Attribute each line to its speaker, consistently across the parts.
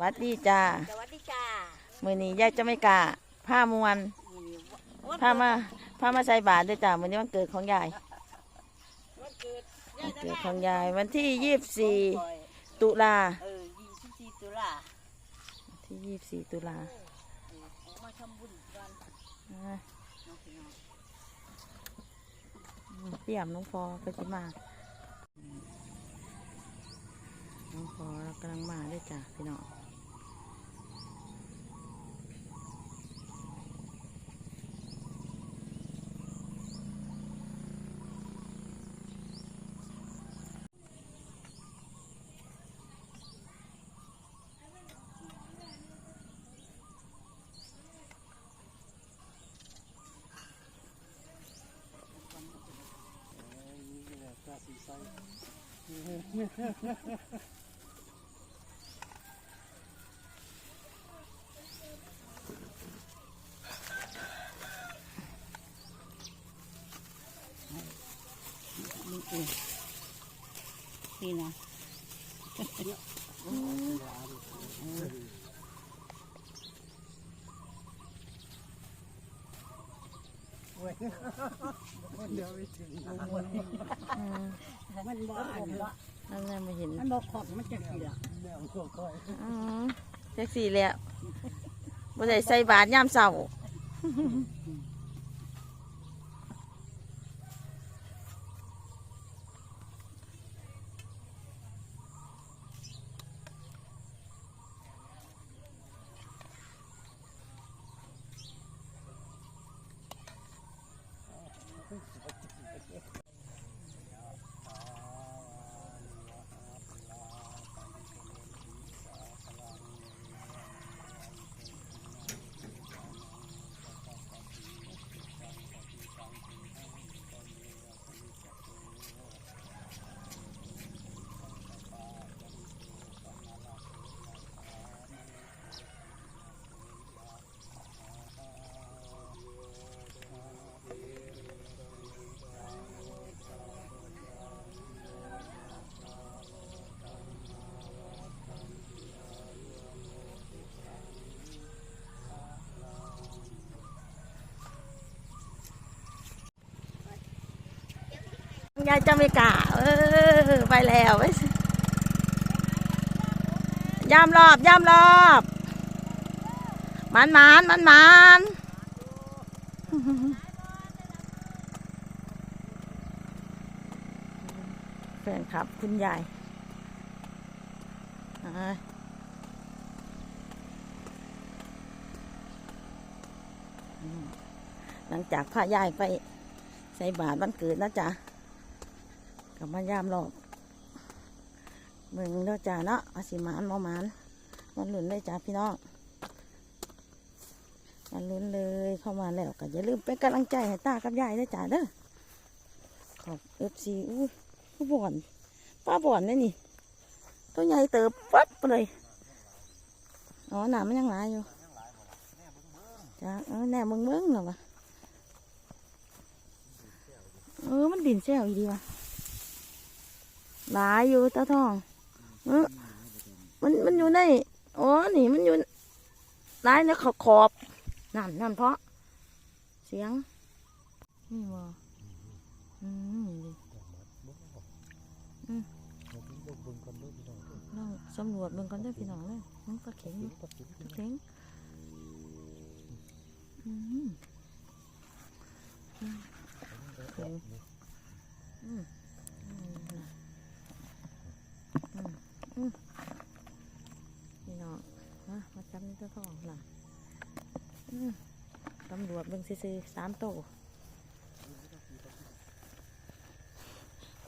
Speaker 1: วัสดีจ้า
Speaker 2: สวัสดีจ้า
Speaker 1: มือนี้ยายจะไม่กล้าผ้ามวน
Speaker 2: มื้อนี้วัน
Speaker 1: ผ้ามาผ้ามาใส่บาตรด้วยจ้ามือนี้วันเกิดของยาย
Speaker 2: วันเกิด
Speaker 1: วันเกิดของยายวันที่ยี่สิบสี่
Speaker 2: ปล่อย
Speaker 1: ตุลา
Speaker 2: เออ24ตุลา
Speaker 1: ที่ยี่สิบสี่ตุลา
Speaker 2: เออมาทำบุญกัน
Speaker 1: อ่า
Speaker 2: น้องพี่น้อง
Speaker 1: เปี่ยมน้องฟอก็จะมาน้องฟอเรากำลังมาด้วยจ้าพี่น้อง
Speaker 2: นี่เองนี่นะ
Speaker 1: อืม
Speaker 2: มันบ่อันละ
Speaker 1: นั่นแหละไม่เห็น
Speaker 2: มันบ่ขอบมันจะเสีย
Speaker 1: อืมแท็กซี่แล้วบ่ได้ใส่บาตรยามเช้า ยายจะไม่กล้าเออไปแล้วไปยามรอบยามรอบมันมันมันมันแฟนครับคุณยายหลังจากพายายไปใส่บาตรวันเกิดนะจ๊ะ กับมายามรอบเมืองเด้อจ้าเนาะอาสิมานมอมานมันหลุนเลยจ้าพี่น้องมันลุ้นเลยเข้ามาแล้วก็อย่าลืมเป็นกำลังใจให้ตากับยายด้วยจ้าเด้อขอบเอฟซีอุ้ยป้บ่อนป้าบ่อนนี่นี่ตัวใหญ่เติบปั๊บเลยอ๋อหนามันยังหลายอยู่จ้าเออแน่มึงเบิ้งเหรอวะเออมันดินแซวอีดีวะ หลายอยู่ตาทองเออมันมันอยู่ในอ๋อนี่มันอยู่หลายในขอบขอบนั่นนั่นเพราะ เสียงนี่วะอืมดิอืมลองสำรวจเบิ่งก่อนได้พี่น้องเลยน้องปลาเข็งปลาเข็งอืมอืมเข็งอืมอืมน่ะ นี่เนาะมามาจับนี่ตัวทองน่ะอืมตำรวจเบิ่งซื่อๆสามโตว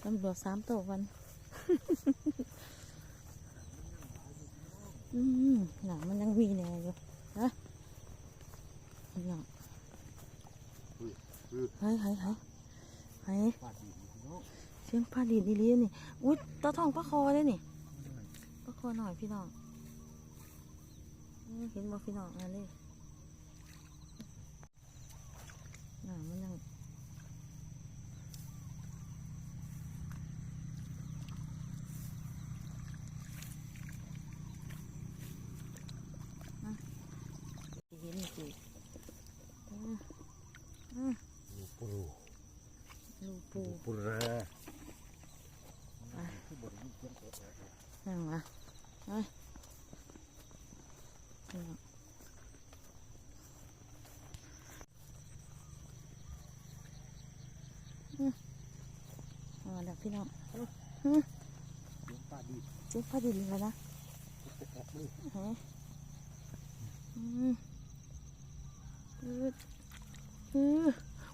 Speaker 1: ตำรวจสามโตววันอืมหนามันยังมีแน่อยู่นะนี่เนาะเฮ้ยเฮ้ยเฮ้ยเฮ้ย เสียงพาดีดอีเลียนี่ อุ้ยตาทองปลาคอได้นี่ปลาคอหน่อยพี่น้องเห็นบ่พี่น้องอันนี้น่ะมันยัง นั่งมาไปพี่น้องอืมเอาละ พี่น้อง
Speaker 3: เลี้ยงปลาดี
Speaker 1: เจ๊พอดินแล้วนะ
Speaker 3: แอะเลย
Speaker 1: ฮะอืมอืดอือ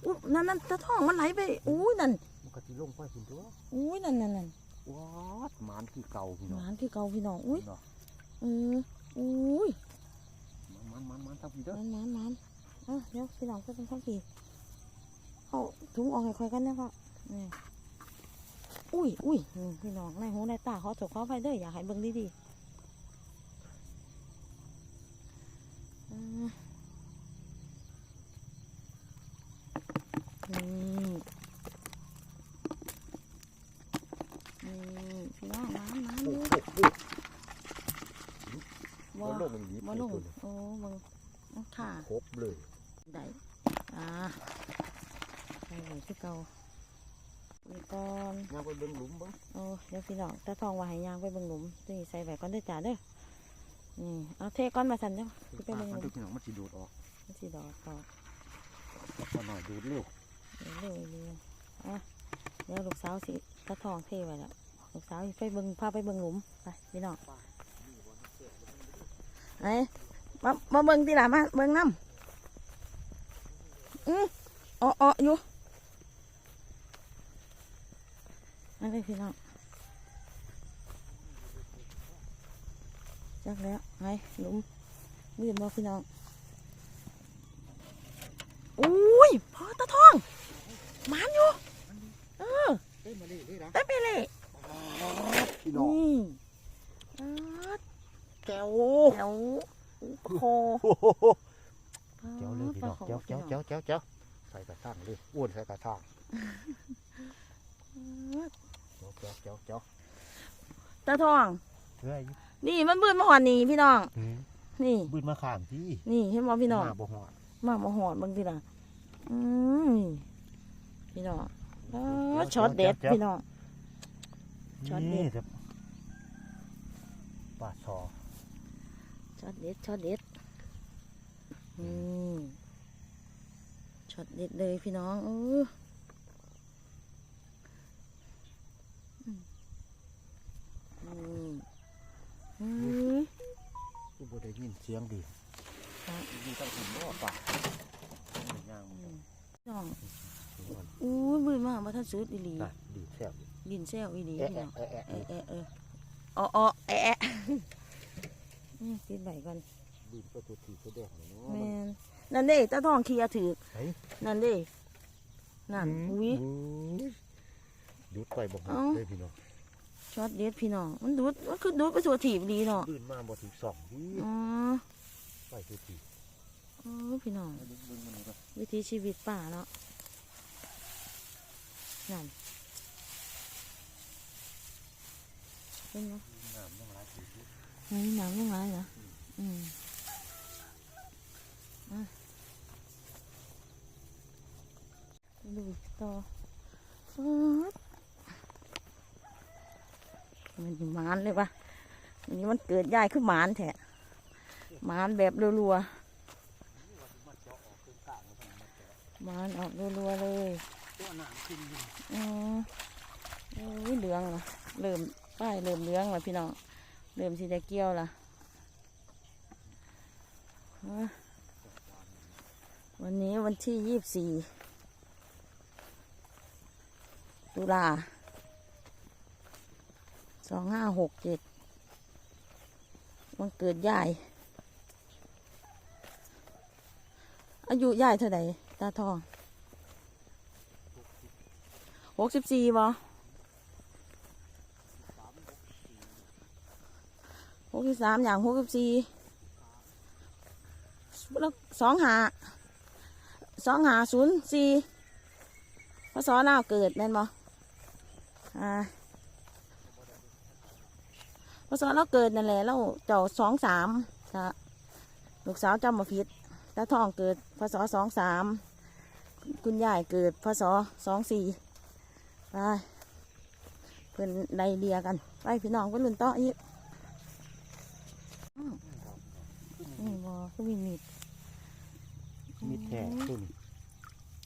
Speaker 1: อุ๊ยนั่นนั่นตะท้องมันไหลไปอุ้ยนั่น
Speaker 3: มันก็สิลงไปสิตัว
Speaker 1: อุ้ยนั่นนั่นนั่น
Speaker 3: ว้าดหมานคือเก่าพี่น้อง
Speaker 1: หวานที่เก่าพี่น้องอุ้ย
Speaker 3: เนาะ
Speaker 1: เอออุ้ย
Speaker 3: มันมันมันทำพี่เด้อ
Speaker 1: มันมันมันอะเดี๋ยวพี่น้องก็ต้องเข้าปีเอาถุงออกให้ค่อยกันนะพ่อนี่ อุ้ยอุ้ยอืมพี่น้องในหูในตาเขาถูกเขาไปเด้ออยากให้เบิ่งดีๆอ่านี่นี่พี่น้องน้ำน้ำนี่บ่
Speaker 3: มันลงมันดี
Speaker 1: บ่ลงโอ้มึงค่ะ
Speaker 3: ครบเลย
Speaker 1: ได้อ่าใส่ไว้คือเก่า อีกก่อน
Speaker 3: ย่างไปเบิ่งหลุมบ่
Speaker 1: โอ้เดี๋ยวพี่น้องตาทองว่าให้ยางไปเบิ่งหลุมนี่ใส่ไว้ก่อนเด้อจ้าเด้อนี่เอาเทก้อนมาสั่นเด้อสิไป
Speaker 3: ปลา
Speaker 1: เบิ่งห
Speaker 3: มัน
Speaker 1: ลุม
Speaker 3: พี่น้องมันสิดูดออก
Speaker 1: มันสิดอกดอก
Speaker 3: พอหน่อยดูดเร็ว
Speaker 1: เดี๋ยวเร็วเร็วอะเดี๋ยวลูกสาวสิตาทองเทไว้แล้วลูกสาวสิไปเบิ่งพาไปเบิ่งหลุมไปพี่น้องไอ้มามาเบิ่งทีหละมาเบิ่งน้ำอืออ้อๆอยู่ นั่นเลยพี่น้องจักแล้วไงหลุมมืดบ่พี่น้องอุ้ยพอตะทองหมานอยู่เออ
Speaker 3: เอ้ยมาดินี่นะ
Speaker 1: เต้นไปเลย
Speaker 3: พี่น้อง
Speaker 1: นี่อ่า
Speaker 3: แก้ว
Speaker 1: แถวโค
Speaker 3: แก้วเลยพี่น้องแก้วแก้วแก้วแก้วแก้วใส่กระถางเลยอ้วนใส่กระถาง แก้วแก้วแก้ว
Speaker 1: ตะทอง
Speaker 3: เฮ้ย
Speaker 1: นี่มันบืนมาหอดนี่พี่น้อง นี่
Speaker 3: บืนมาข้างที่
Speaker 1: นี่เห็นบ่พี่น้อง
Speaker 3: หาบ่หอด
Speaker 1: มามาหอดบางทีล่ะอืมนี่พี่น้องอ๋อช็อตเด็ดพี่น้องช็อตเด็ด
Speaker 3: นี่ครับปลาซอ
Speaker 1: ช็อตเด็ดช็อตเด็ดอืมช็อตเด็ดเลยพี่น้องเอออืมอืมอืม
Speaker 3: กูบ่ได้ยินเสียงดี
Speaker 1: ครับ
Speaker 3: ดีตั้งหินบ่ปลาย่างมัน
Speaker 1: พี่น้อง
Speaker 3: ถึงมัน
Speaker 1: อู้ยบืนมากมาท่านสุดอีหลี
Speaker 3: น่ะดีแซ่บ
Speaker 1: ดินแซวอีหลี
Speaker 3: แอะ
Speaker 1: พี่น้อง
Speaker 3: แอะแอะแอะ
Speaker 1: เอะเอะเอออ๋ออ๋อแอะแอะอืมปิดใบก่อน
Speaker 3: บืนก็ตัวทีแสดงเลยเนาะ
Speaker 1: แม
Speaker 3: มัน
Speaker 1: นนั่นเด้ตาทองเคลียร์ถือ
Speaker 3: เฮ้ย
Speaker 1: นั่นเด้นั่นอุ้ย
Speaker 3: ดูดไปบ่หมด
Speaker 1: เอ้า
Speaker 3: เลยพี่น้อง
Speaker 1: ช็อตเด็ดพี่น้อง มันดูดมันคือดูดไปสัวถีบดีเนาะ
Speaker 3: บืนมาบ่ถึงสองที
Speaker 1: อ๋อ
Speaker 3: ไปตัวที
Speaker 1: เออพี่น้อง
Speaker 3: ดึงดึงมันนี่ก็
Speaker 1: วิถีชีวิตป่าเนาะ นั่นเป็นไง
Speaker 3: น้ำยังหลายที
Speaker 1: อืมหนังยังไงนะอืมอะดูอีกต่อฟืด มันมานเลยปะอันนี้มันเกิดใหญ่ขึ้นหมานแท้หมานแบบรัวๆหมานออกรัวๆเลย
Speaker 3: ตัวน้ำขึ้นอยู่
Speaker 1: อืมโอ้ยเหลืองละเริ่มป้ายเริ่มเหลืองละพี่น้องเริ่มสีได้เกี่ยวละอะวันนี้วันที่ยี่สิบสี่ตุลา สองห้าหกเจ็ดวันเกิดยาย อายุยายเท่าไหร่ตาทองหกสิบสี่บ่หกสิบสามอย่างหกสิบสี่แล้วสองหาสองหาศูนย์สี่พศหน้าเกิดแม่นบ่อ่า พศเราเกิดนั่นแหละเราเจ้าสองสามจ้ะลูกสาวจำมาผิดตาทองเกิดพศสองสามคุณยายเกิดพศสองสี่ไปเพิ่นไดเดียกัน ไปพี่น้องไปลุ่นต่ออีกอ้าวนี่บอคือมีมีด
Speaker 3: มีแท้ตัวนี้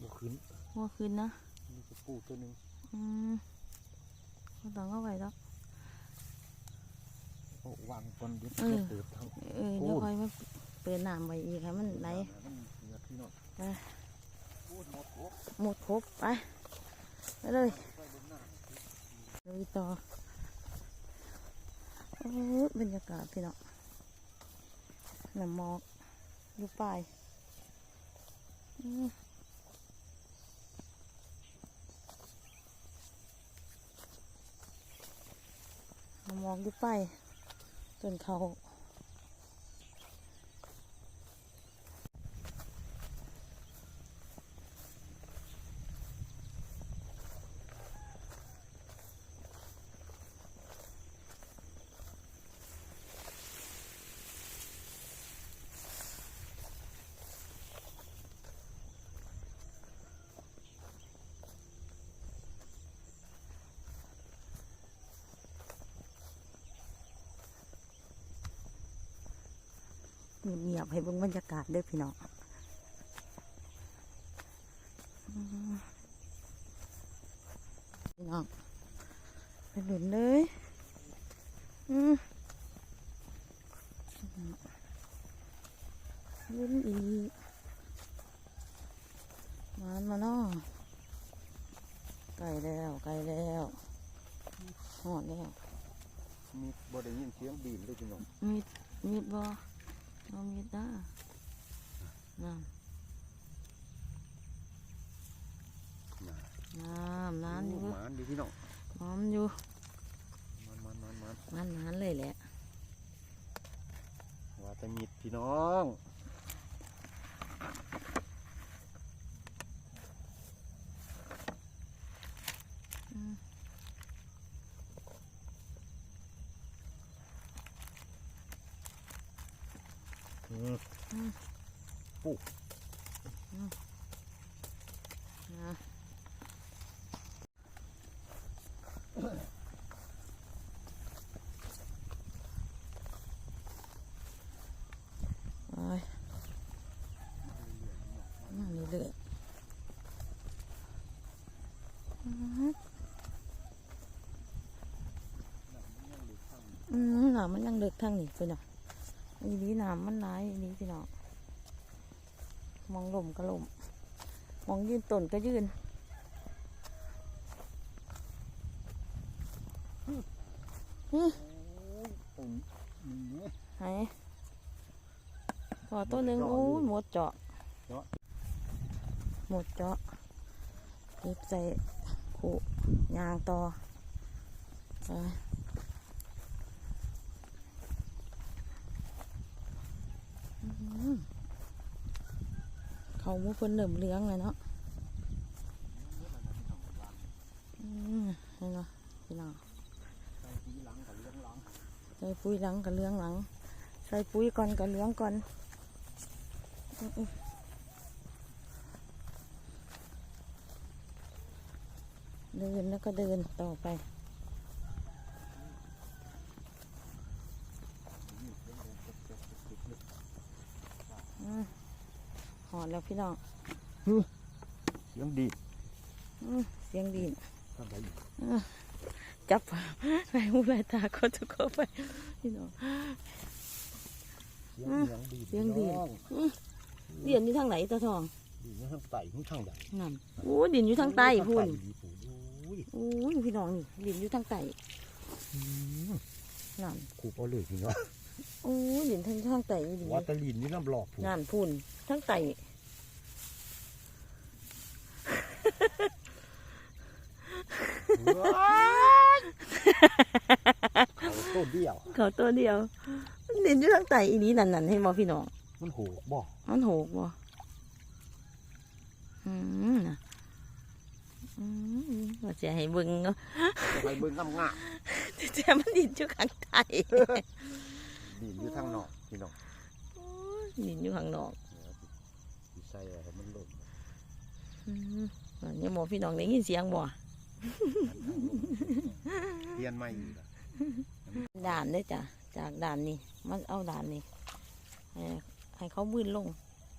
Speaker 3: บ่ขึ้น
Speaker 1: หัวขึ้นนะ
Speaker 3: มีกระปูตัวนึง
Speaker 1: อืมบ่ต้องเอาไว้แล้ว
Speaker 3: โอ้วางก่อนเดี๋ยว
Speaker 1: เออ
Speaker 3: เติบทั้ง
Speaker 1: เอ้ย
Speaker 3: โอ้
Speaker 1: เดี๋ยวค่อยมาเปิดน้ำไว้อีกให้มันไหล
Speaker 3: มันเหลือพี่น้อง
Speaker 1: ไป
Speaker 3: โอ้ยหมดโอ้
Speaker 1: หมดครบไปไปเลย
Speaker 3: ไปบนหน้า
Speaker 1: ลุยต่อโอ้ยบรรยากาศพี่น้องน้ำหมอกอยู่ปลายอืมน้ำหมอกอยู่ปลายจ นเขา เงียบให้เบิ่งบรรยากาศด้วยพี่น้องพี่น้องไปหลุนเลยอืมลุ้นอีกมานมาเนาะไกลแล้วไกลแล้วหอดแล้ว
Speaker 3: มีบ่ได้ยินเสียงบีบเลยพี่น้อง
Speaker 1: มีดมีดบ่เอามีดด้าน้ำน้ำน้ำอยู่
Speaker 3: โหมานดีพี่น้อง
Speaker 1: หอมอยู่
Speaker 3: มันมันมันมัน
Speaker 1: มันนานเลยแหละ
Speaker 3: ว่าแต่มิดพี่น้อง
Speaker 1: อืม
Speaker 3: อืม
Speaker 1: นะไปนั่นนี่เลยอืมอืมหนามันยังเด็ก ทางนี้ไปน่ะอีนี้หนามมันร้ายอีนี้พี่น้องมองลมก็ลมมองยืนต้นก็ยืน
Speaker 3: อืมนี่
Speaker 1: ไหนพอตัวหนึ่งโอ้ยหมดเจาะ
Speaker 3: เจาะ
Speaker 1: หมดเจาะเก็บใส่ขู่ยางต่อไปอื้อหือ เขามุเพิ่นเริ่มเลี้ยงเลยเนาะเห็นไหมพี่น้อง
Speaker 3: ใส่ทีหลังกับเลี้ยงหลัง
Speaker 1: ใส่ปุ๋ยหลังกับเลี้ยงหลัง ใส่ปุ๋ยก่อนกับเลี้ยงก่อนเดินแล้วก็เดินต่อไปอืมหอดแล้ว พี่น้อง
Speaker 3: เสียงดี
Speaker 1: อืมเสียงดี
Speaker 3: ทำไรอยู่
Speaker 1: จับไหลหูไหลตาก็จะเข้าไปพี่น้อง
Speaker 3: เสียง
Speaker 1: อืม
Speaker 3: เสียงดี
Speaker 1: เสียงดี
Speaker 3: พี่น้อ
Speaker 1: เดียนอยู่ทางไหนตาทอง
Speaker 3: ดีนะทางไต่หูทางใหญ่
Speaker 1: นั่นโอ้ดินอยู่ทางใต้พุ่น
Speaker 3: ดีปูโอ้ย
Speaker 1: โอ้ยพี่น้องนี่ดินอยู่ทางใต้
Speaker 3: อืม
Speaker 1: นั่น
Speaker 3: ขูบเอาเลยพี่น้อง
Speaker 1: โอ้ยดินทางทางใต้ดี
Speaker 3: วัดตะลินนี่น้ำหลอกผู
Speaker 1: นั่นพุ่นทางใต้
Speaker 3: เขาต้นเดียว
Speaker 1: เขาตัวเดียวดินอยู่ทางใต้อีนี้นั่นนั่นให้มอพี่น้อง
Speaker 3: มันโหบ่
Speaker 1: มันโหกบ่อืมน่ะอืมว่าจะให้เบิ่งเนาะ
Speaker 3: จะไปเบิ่งงามงา
Speaker 1: แต่มันดินอยู่ข้างใต้
Speaker 3: ดินอยู่ทางนอกพี่น้อง
Speaker 1: โอ้ยดินอยู่ข้างนอก
Speaker 3: สิใส่ให้มันลง
Speaker 1: อืมอั นนี้หมอพี่น้องได้ยินเสียงบ่
Speaker 3: เปลี่ยนใหม่อีกอะ
Speaker 1: ด่านเลยจ้ะจากด่านนี้มันเอาด่านนี้ให้ให้เขาบืนลง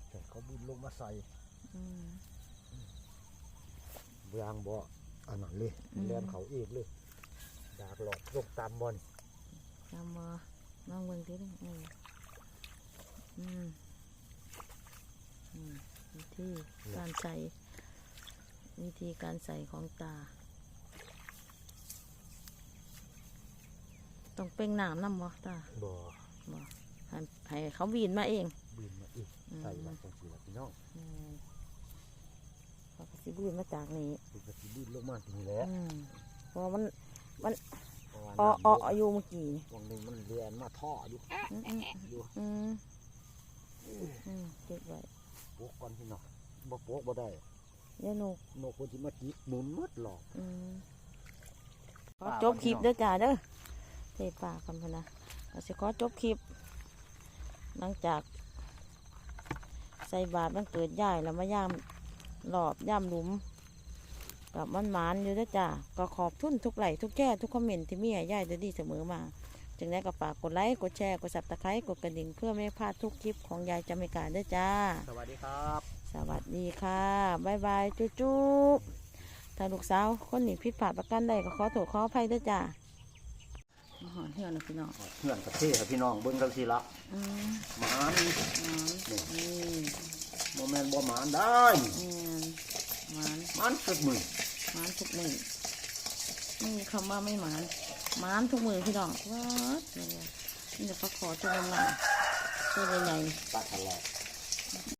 Speaker 3: แต่เขาบุญลงมาใส่
Speaker 1: อืม
Speaker 3: ยางบ่อันนั้นเลย
Speaker 1: อืม
Speaker 3: เลียนเขาเอกเลยดากหลอดลงตามบอล
Speaker 1: จำมาน้องเบิ่งทีนึงอืมอืมอืมวิธีการใส่ วิธีการใส่ของตา ต้องเป่งน้ำน้ำบ่ตา
Speaker 3: บ่
Speaker 1: บ่ให้ให้เขาวีนมาเอง
Speaker 3: บืนมาอีก
Speaker 1: อืม
Speaker 3: ใส่มาจังสีละพี่น้อง
Speaker 1: อืมเขาก็สิบืนมาจากนี้
Speaker 3: มันก็สิบืนลงมาทีนี้แหละ
Speaker 1: อืมเพราะว่ามัน
Speaker 3: เพราะว่า
Speaker 1: อ้อ
Speaker 3: น้ำ
Speaker 1: อ้อ
Speaker 3: เยอะ
Speaker 1: อยู่เมื่อกี้นี่
Speaker 3: วังหนึ่งมันเลียนมาท่ออยู่
Speaker 1: อืมอืม
Speaker 3: อยู่
Speaker 1: อืมอืมเก็บไว้
Speaker 3: โปกก่อนพี่น้องบ่โปกบ่ได้
Speaker 1: เดี๋ยวนก
Speaker 3: นกคนสิมาจิกหมุนหมดหลอก
Speaker 1: อืมขอ
Speaker 3: ป่า
Speaker 1: จบ
Speaker 3: ก่อน
Speaker 1: คลิป
Speaker 3: พี่น้อง
Speaker 1: เด้อจ้าเด้อเทปากกันพะนะเราจะขอจบคลิป หลังจาก ใส่บาตรมันเกิดย่ายแล้วมาย่ามหลอบย่ามหลุมกับมันหมานอยู่เด้อจ้าก็ขอบทุนทุกไหลค์ทุกแก่ทุกคอมเมนต์ที่มีให้ย่ายจะดีเสมอมา จึงได้ก็ฝากกดไลค์กดแชร์กดสับตะไคร้กดกระดิ่งเพื่อไม่ให้พลาดทุกคลิปของยายจำไม่กาดเด้อจ้า
Speaker 3: สวัสดีครับ
Speaker 1: ส วัสดีค่ะบายบายจุ๊จุ๊บถ้าลูกสาวคนนี้ผิดพลาดประกันใดก็ขอโทษขออภัยด้วยจ้าหอนเที่ยวนะพี่น้อง
Speaker 3: เพื่อนกับเท่ครับพี่น้องเบิ้งกันสิละ
Speaker 1: อืม
Speaker 3: หมาน
Speaker 1: หมานนี่
Speaker 3: โมเมนบ่หมานได้
Speaker 1: แม่นหมาน
Speaker 3: หมานสุดมือ
Speaker 1: หมานทุกมือไม่มีคำว่าไม่หมานหมานทุกมือพี่น้องว้าดนี่จะพักขอตัวงามๆตัวใหญ่ๆ
Speaker 3: ปัดตลอด